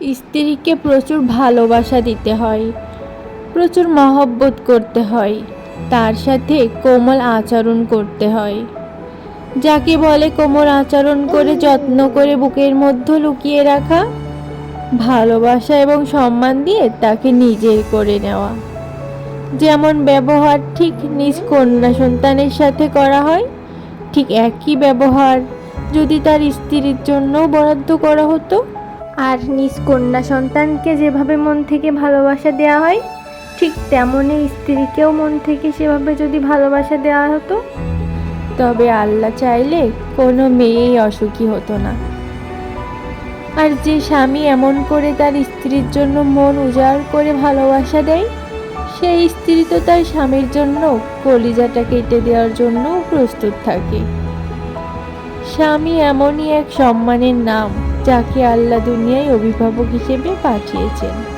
স্ত্রীকে প্রচুর ভালোবাসা দিতে হয়, প্রচুর মহব্বত করতে হয়, তার সাথে কোমল আচরণ করতে হয়। যাকে বলে কোমল আচরণ করে যত্ন করে বুকের মধ্যে লুকিয়ে রাখা, ভালোবাসা এবং সম্মান দিয়ে তাকে নিজের করে নেওয়া। যেমন ব্যবহার ঠিক নিজ কন্যা সন্তানের সাথে করা হয়, ঠিক একই ব্যবহার যদি তার স্ত্রীর জন্য বরাদ্দ করা হতো। নিজ কন্যা সন্তানকে যেভাবে মন থেকে ভালোবাসা দেওয়া হয়, ঠিক তেমনই স্ত্রীকেও মন থেকে সেভাবে যদি ভালোবাসা দেওয়া হতো, তবে আল্লাহ চাইলে কোনো মেয়েই অসুখী হতো না। আর যে স্বামী এমন করে তার স্ত্রীর জন্য মন উজাড় করে ভালোবাসা দেয়, সেই স্ত্রী তো তার স্বামীর জন্য কলিজাটা কেটে দেওয়ার জন্য প্রস্তুত থাকে। স্বামী এমনই এক সম্মানের নাম। যাকে আল্লাহ দুনিয়ায় অভিভাবক হিসেবে পাঠিয়েছেন।